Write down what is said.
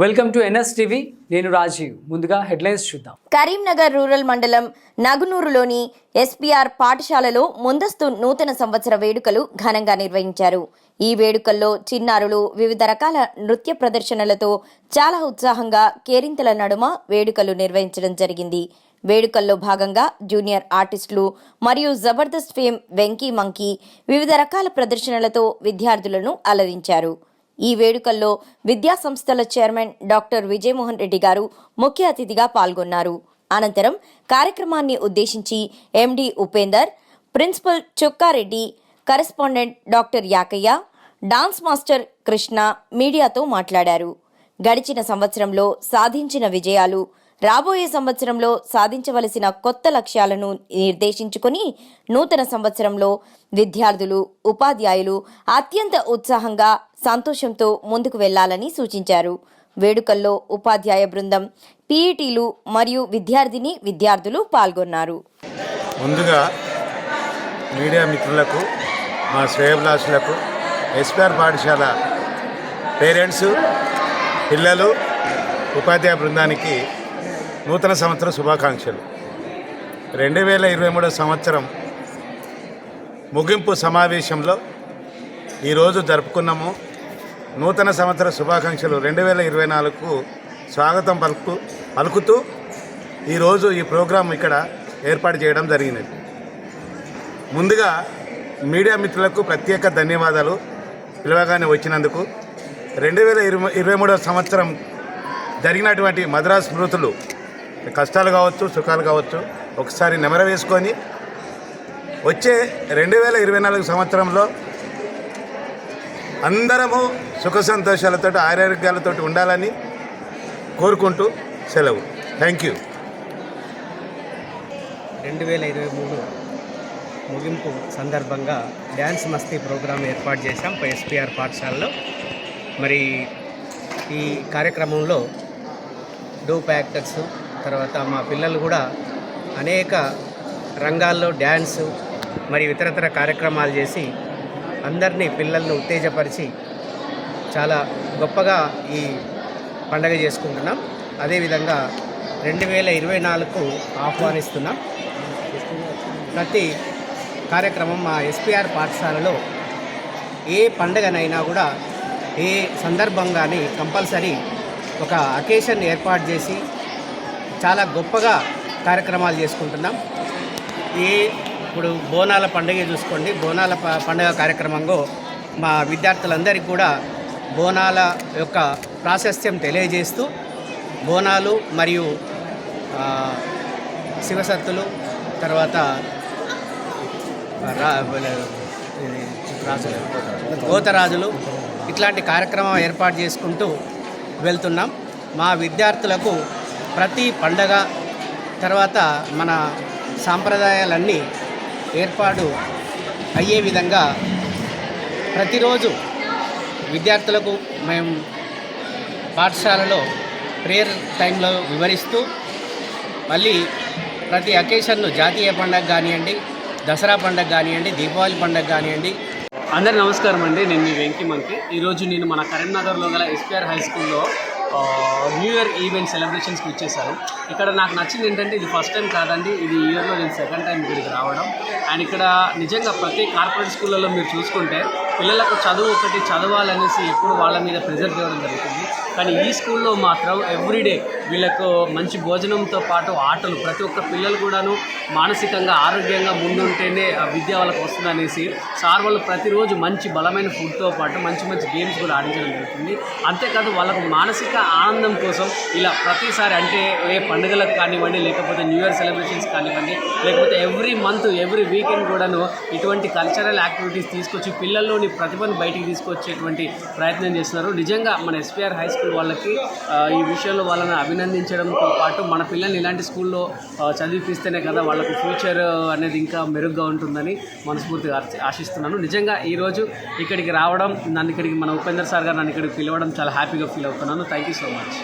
Welcome to NS TV. నేను రాజీవ్. ముందుగా headlines చూద్దాం. కరీంనగర్ రూరల్ మండలం నగునూరులోని ఎస్పీఆర్ పాఠశాలలో ముందస్తు నూతన సంవత్సర వేడుకలు ఘనంగా నిర్వహించారు. ఈ వేడుకల్లో చిన్నారులు వివిధ రకాల నృత్య ప్రదర్శనలతో చాలా ఉత్సాహంగా కేరింతల నడుమ వేడుకలు నిర్వహించడం జరిగింది. వేడుకల్లో భాగంగా జూనియర్ ఆర్టిస్టులు మరియు జబర్దస్త్ ఫేమ్ వెంకీ మంకీ వివిధ రకాల ప్రదర్శనలతో విద్యార్థులను అలరించారు. ఈ వేడుకల్లో విద్యాసంస్థల చైర్మన్ డాక్టర్ విజయమోహన్ రెడ్డి గారు ముఖ్య అతిథిగా పాల్గొన్నారు. అనంతరం కార్యక్రమాన్ని ఉద్దేశించి MD Upender principal Chukkareddy correspondent doctor Yakaiah dance master Krishna మీడియాతో మాట్లాడారు. గడిచిన సంవత్సరంలో సాధించిన విజయాలు రాబోయే సంవత్సరంలో సాధించవలసిన కొత్త లక్ష్యాలను నిర్దేశించుకొని నూతన సంవత్సరంలో విద్యార్థులు ఉపాధ్యాయులు అత్యంత ఉత్సాహంగా సంతోషంతో ముందుకు వెళ్ళాలని సూచించారు. వేడుకల్లో ఉపాధ్యాయ బృందం పీఈటీలు మరియు విద్యార్థిని విద్యార్థులు పాల్గొన్నారు. ముందుగా మీడియా మిత్రులకు మా శ్రేయభిలాషులకు ఎస్పీఆర్ పాఠశాల పేరెంట్స్ పిల్లలు ఉపాధ్యాయ బృందానికి నూతన సంవత్సర శుభాకాంక్షలు. రెండు వేల ఇరవై మూడో సంవత్సరం ముగింపు సమావేశంలో ఈరోజు జరుపుకున్నాము. నూతన సంవత్సర శుభాకాంక్షలు రెండు వేల ఇరవై నాలుగుకు స్వాగతం పలుకు పలుకుతూ ఈరోజు ఈ ప్రోగ్రాం ఇక్కడ ఏర్పాటు చేయడం జరిగినది. ముందుగా మీడియా మిత్రులకు ప్రత్యేక ధన్యవాదాలు పిలవగానే వచ్చినందుకు. రెండు వేల ఇరవై ఇరవై మూడవ సంవత్సరం జరిగినటువంటి మద్రాస్ స్మృతులు కష్టాలు కావచ్చు సుఖాలు కావచ్చు ఒకసారి నెమర వేసుకొని వచ్చే రెండు వేల ఇరవై నాలుగు సంవత్సరంలో అందరము సుఖ సంతోషాలతో ఆరోగ్యాలతో ఉండాలని కోరుకుంటూ సెలవు. థ్యాంక్ యూ రెండు వేల ఇరవై మూడు ముగింపు సందర్భంగా డ్యాన్స్ మస్తీ ప్రోగ్రాం ఏర్పాటు చేశాం ఎస్పీఆర్ పాఠశాలలో. మరి ఈ కార్యక్రమంలో డూప్ యాక్టర్స్ తర్వాత మా పిల్లలు కూడా అనేక రంగాల్లో డ్యాన్సు మరియు ఇతరతర కార్యక్రమాలు చేసి అందరినీ పిల్లల్ని ఉత్తేజపరిచి చాలా గొప్పగా ఈ పండగ చేసుకుంటున్నాం. అదేవిధంగా రెండు వేల ఇరవై నాలుగుకు ఆహ్వానిస్తున్నాం. ప్రతి కార్యక్రమం మా ఎస్పీఆర్ పాఠశాలలో ఏ పండగనైనా కూడా ఏ సందర్భంగాని కంపల్సరీ ఒక అకేషన్ ఏర్పాటు చేసి చాలా గొప్పగా కార్యక్రమాలు చేసుకుంటున్నాం. ఈ ఇప్పుడు బోనాల పండుగ చూసుకోండి. బోనాల పండుగ కార్యక్రమంలో మా విద్యార్థులందరికీ కూడా బోనాల యొక్క ప్రాశస్త్యం తెలియజేస్తూ బోనాలు మరియు శివసత్తులు తర్వాత గోతరాజులు ఇట్లాంటి కార్యక్రమం ఏర్పాటు చేసుకుంటూ వెళ్తున్నాం. మా విద్యార్థులకు ప్రతి పండగ తర్వాత మన సాంప్రదాయాలన్నీ ఏర్పాటు అయ్యే విధంగా ప్రతిరోజు విద్యార్థులకు మేము పాఠశాలలో ప్రేయర్ టైంలో వివరిస్తూ మళ్ళీ ప్రతి అకేషన్ను జాతీయ పండగ కానివ్వండి దసరా పండగ కానివ్వండి దీపావళి పండగ కానివ్వండి. అందరి నమస్కారం అండి. నేను మీ వెంకీ మంకి. ఈరోజు నేను మన కరీంనగర్లో గల ఎస్పీఆర్ హై స్కూల్లో న్యూ ఇయర్ ఈవెంట్ సెలబ్రేషన్స్కి వచ్చేసారు. ఇక్కడ నాకు నచ్చింది ఏంటంటే ఇది ఫస్ట్ టైం కాదండి ఇది ఇయర్లో నేను సెకండ్ టైం ఇక్కడికి రావడం. అండ్ ఇక్కడ నిజంగా ప్రతి కార్పొరేట్ స్కూళ్ళలో మీరు చూసుకుంటే పిల్లలకు చదువు ఒకటి చదవాలనేసి ఎప్పుడు వాళ్ళ మీద ప్రెజర్ చేయడం జరుగుతుంది. కానీ ఈ స్కూల్లో మాత్రం ఎవ్రీడే వీళ్ళకు మంచి భోజనంతో పాటు ఆటలు ప్రతి ఒక్క పిల్లలు కూడాను మానసికంగా ఆరోగ్యంగా ముందుంటేనే ఆ విద్య వాళ్ళకి వస్తుందనేసి సార్ వాళ్ళు ప్రతిరోజు మంచి బలమైన ఫుడ్తో పాటు మంచి మంచి గేమ్స్ కూడా ఆడించడం జరుగుతుంది. అంతేకాదు వాళ్ళకు మానసిక ఆనందం కోసం ఇలా ప్రతిసారి అంటే ఏ పండుగలకు కానివ్వండి లేకపోతే న్యూ ఇయర్ సెలబ్రేషన్స్ కానివ్వండి లేకపోతే ఎవ్రీ మంత్ ఎవ్రీ వీకెండ్ కూడాను ఇటువంటి కల్చరల్ యాక్టివిటీస్ తీసుకొచ్చి పిల్లల్లోని ప్రతిభను బయటికి తీసుకొచ్చేటువంటి ప్రయత్నం చేస్తున్నారు. నిజంగా మన ఎస్పీఆర్ హై స్కూల్ వాళ్ళకి ఈ విషయంలో వాళ్ళని అభినందించడంతో పాటు మన పిల్లల్ని ఇలాంటి స్కూల్లో చదివిపిస్తేనే కదా వాళ్ళకు ఫ్యూచర్ అనేది ఇంకా మెరుగ్గా ఉంటుందని మనస్ఫూర్తిగా ఆశిస్తున్నాను. నిజంగా ఈరోజు ఇక్కడికి రావడం నన్ను ఇక్కడికి మన ఉపేందర్ సార్ గారు నన్ను ఇక్కడికి పిలవడం చాలా హ్యాపీగా ఫీల్ అవుతున్నాను. Thank you so much